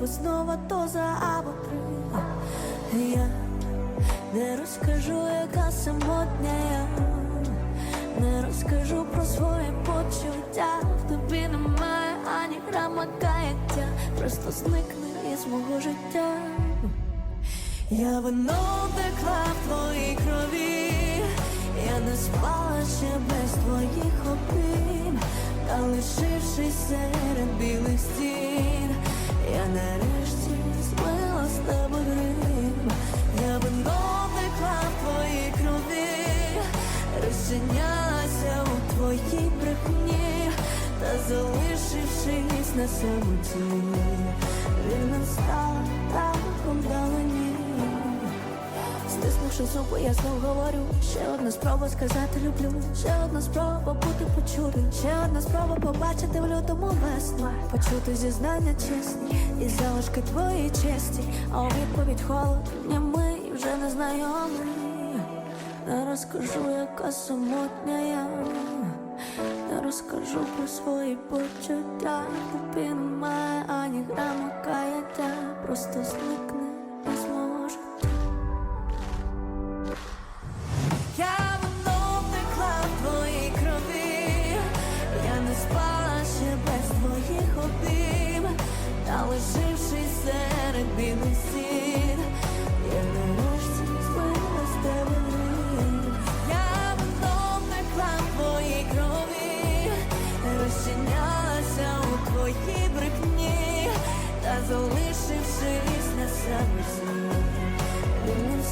бо знову то за або три. Я не розкажу, яка самотня я не розкажу про свої почуття. В тобі немає ані грама каяття, просто зникне із мого життя. Я вино текла в твоїй крові, я не спала ще без твоїх обійм, та лишившись серед білих стін, розчинялася у твоїй брехні, та залишившись на самоті, вільно стала таком далині. Стиснувши зуби, я знов говорю Ще одна спроба сказати люблю Ще одна спроба бути почутим Ще одна спроба побачити в лютому весну. Почути зізнання чесні І залишки твої честі А у відповідь холодні ми вже не знайомі Не розкажу, яка самотня я. Не розкажу про свої почуття. Тобі немає ані грама каяття. Просто зникне залишившись на самоті. Вільним